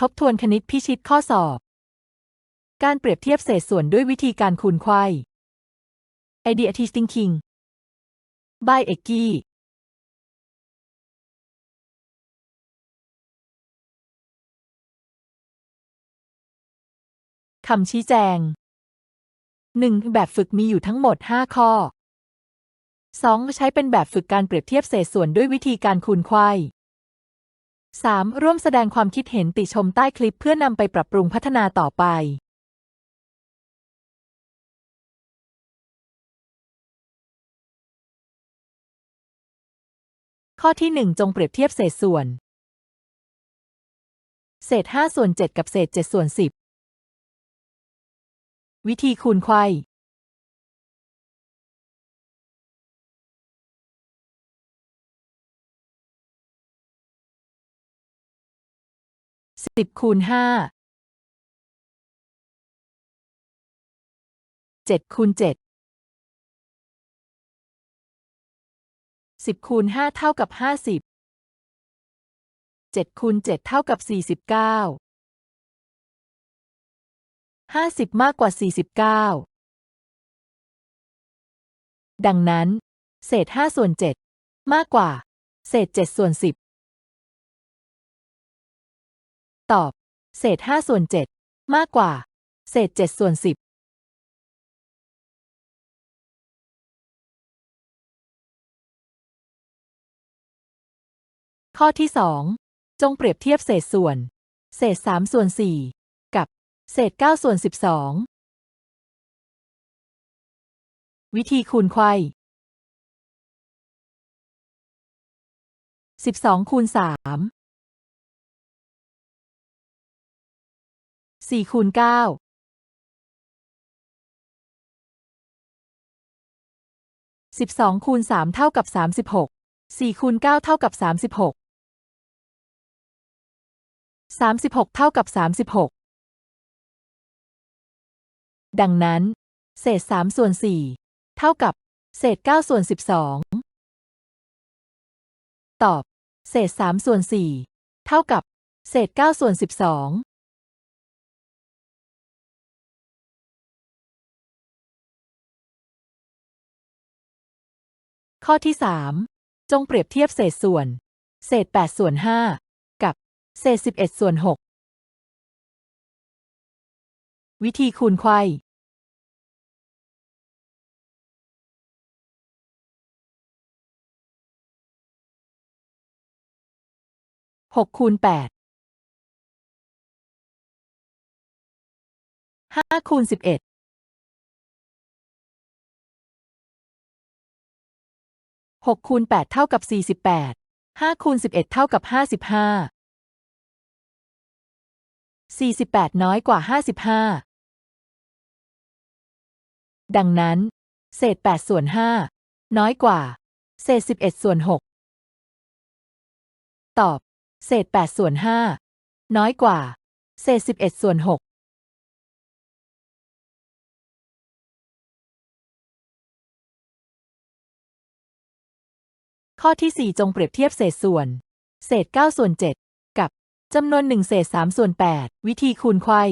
ทบทวนคณิตพิชิตข้อสอบ การเปรียบเทียบเศษส่วนด้วยวิธีการคูณไขว้ Idea Thinking by เอกกี้คำชี้แจง 1. แบบฝึกมีอยู่ทั้งหมด 5 ข้อ 2. ใช้เป็นแบบฝึกการเปรียบเทียบเศษส่วนด้วยวิธีการคูณไขว้ 3. ร่วมแสดงความคิดเห็นติชมใต้คลิปเพื่อนำไปปรับปรุงพัฒนาต่อไปข้อที่ 1 จงเปรียบเทียบเศษส่วน เศษ 5 ส่วน 7 กับเศษ 7 ส่วน 10 วิธีคูณไขว้ สิบคูณห้าเจ็ดคูณเจ็ดสิบคูณห้าเท่ากับห้าสิบเจ็ดคูณเจ็ดเท่ากับสี่สิบเก้าห้าสิบมากกว่าสี่สิบเก้าดังนั้น เศษห้าส่วนเจ็ดมากกว่า เศษเจ็ดส่วนสิบ ตอบ เศษห้าส่วนเจ็ดมากกว่า เศษเจ็ดส่วนสิบข้อที่สองจงเปรียบเทียบเศษส่วน เศษสามส่วนสี่กับ เศษเก้าส่วนสิบสองวิธีคูณไขว้สิบสองคูณสาม สี่คูณเก้าสิบสองคูณสามเท่ากับสามสิบหกสี่คูณเก้าเท่ากับสามสิบหกสามสิบหกเท่ากับสามสิบหกดังนั้น เศษสามส่วนสี่เท่ากับ เศษเก้าส่วนสิบสองตอบ เศษสามส่วนสี่เท่ากับ เศษเก้าส่วนสิบสอง ข้อที่สามจงเปรียบเทียบเศษส่วน เศษแปดส่วนห้ากับ เศษสิบเอ็ดส่วนหกวิธีคูณไขว้หกคูณแปดห้าคูณสิบเอ็ด 6คูณ8เท่ากับ 48 5คูณ11 เท่ากับ 55 48 น้อยกว่า 55 ดังนั้น เศษ 8 ส่วน 5 น้อยกว่า เศษ 11 ส่วน 6 ตอบ เศษ 8 ส่วน 5 น้อยกว่า เศษ 11 ส่วน 6 ข้อที่ 4 จงเปรียบเทียบเศษส่วน เศษ 9 ส่วน 7 กับจำนวน 1 เศษ 3 ส่วน 8 วิธีคูณไขว้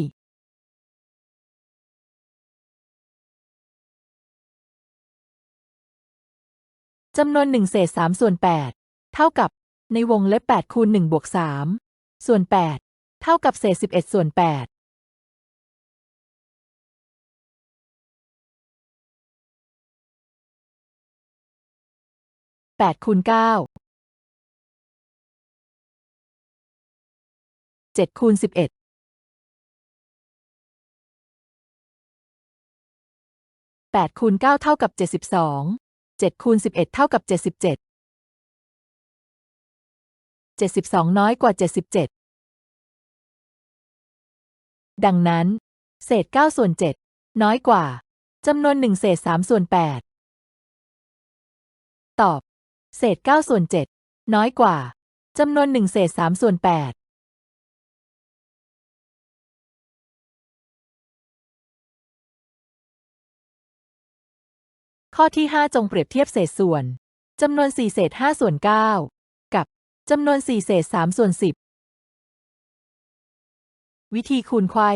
จำนวน 1 เศษ 3 ส่วน 8 เท่ากับในวงเล็บ 8 คูณ 1 บวก 3 ส่วน 8 เท่ากับเศษ 11 ส่วน 8 แปดคูณเก้าเจ็ดคูณสิบเอ็ดแปดคูณเก้าเท่ากับเจ็ดสิบสองเจ็ดคูณสิบเอ็ดเท่ากับเจ็ดสิบเจ็ดเจ็ดสิบสองน้อยกว่าเจ็ดสิบเจ็ดดังนั้น เศษเก้าส่วนเจ็ดน้อยกว่าจำนวนหนึ่งเศษสามส่วนแปดตอบ เศษเก้าส่วนเจ็ดน้อยกว่าจำนวนหนึ่งเศษสามส่วนแปดข้อที่ 5 จงเปรียบเทียบเศษส่วนจำนวน 4 เศษ 5 ส่วน 9 กับจำนวน 4 เศษ 3 ส่วน 10 วิธีคูณไขว้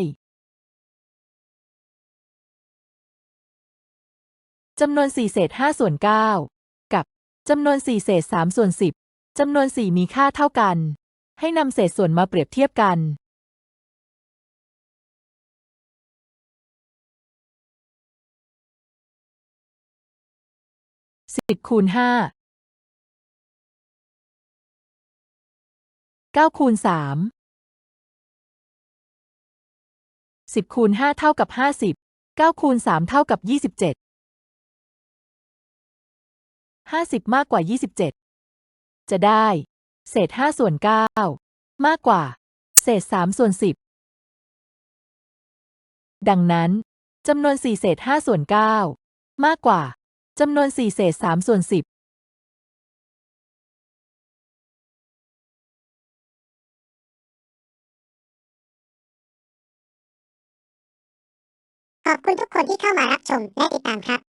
จำนวน 4 เศษ 5 ส่วน9กับ จำนวน4เศษ3ส่วน10จำนวน 4 มีค่าเท่ากัน ให้นำเศษส่วนมาเปรียบเทียบกัน 10คูณ5 9คูณ3 10คูณ5เท่ากับ50 9คูณ3เท่ากับ27 50 มากกว่า 27 จะได้ เศษ 5 ส่วน 9 มากกว่า เศษ 3 ส่วน 10 ดังนั้นจำนวน 4 เศษ 5 ส่วน 9 มากกว่าจำนวน 4 เศษ 3 ส่วน 10ขอบคุณทุกคนที่เข้ามารับชมและติดตามครับ